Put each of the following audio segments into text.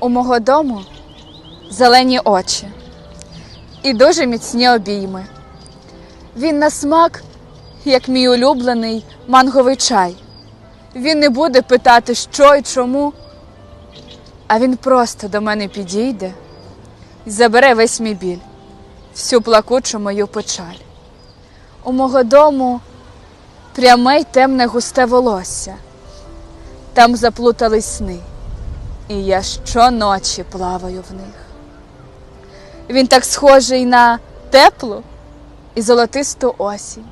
У мого дому зелені очі і дуже міцні обійми. Він на смак, як мій улюблений манговий чай. Він не буде питати, що і чому, а він просто до мене підійде і забере весь мій біль, всю плакучу мою печаль. У мого дому пряме й темне густе волосся, там заплутались сни, і я щоночі плаваю в них. Він так схожий на теплу і золотисту осінь.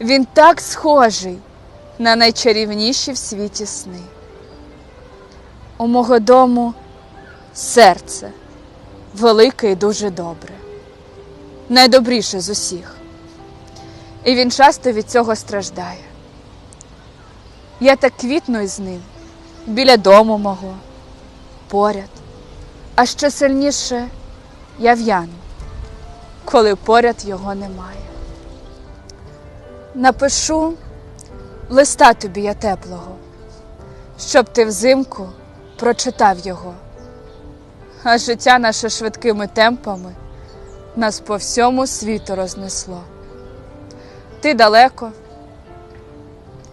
Він так схожий на найчарівніші в світі сни. У мого дому серце велике і дуже добре, найдобріше з усіх. І він часто від цього страждає. Я так квітну із ним біля дому мого, поряд, а ще сильніше я в'яну, коли поряд його немає. Напишу листа тобі я теплого, щоб ти взимку прочитав його, а життя наше швидкими темпами нас по всьому світу рознесло. Ти далеко,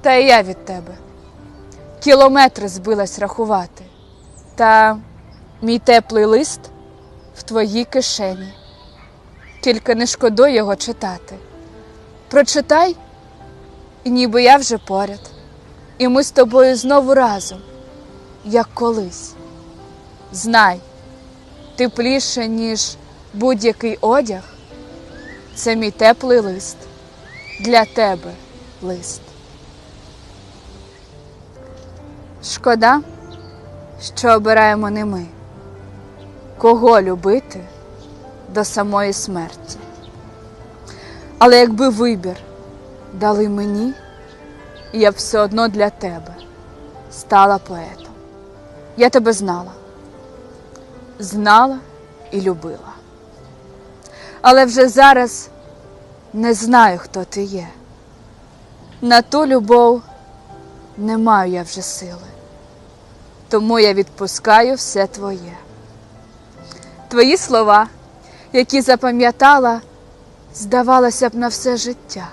та і я від тебе. Кілометри збилась рахувати, та мій теплий лист в твоїй кишені. Тільки не шкодуй його читати. Прочитай, і ніби я вже поряд, і ми з тобою знову разом, як колись. Знай, тепліше, ніж будь-який одяг, це мій теплий лист для тебе лист. Шкода, що обираємо не ми, кого любити до самої смерті. Але якби вибір дали мені, я б все одно для тебе стала поетом. Я тебе знала, знала і любила. Але вже зараз не знаю, хто ти є. На ту любов не маю я вже сили, тому я відпускаю все твоє. Твої слова, які запам'ятала, здавалося б на все життя,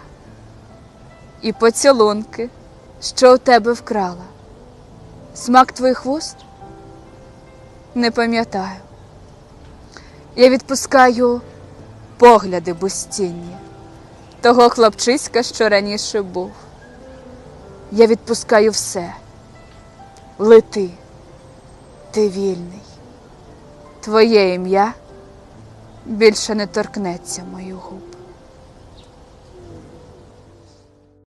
і поцілунки, що у тебе вкрала. Смак твоїх вуст не пам'ятаю. Я відпускаю погляди безцінні того хлопчиська, що раніше був. Я відпускаю все. Лети, ти вільний. Твоє ім'я більше не торкнеться моїх губ.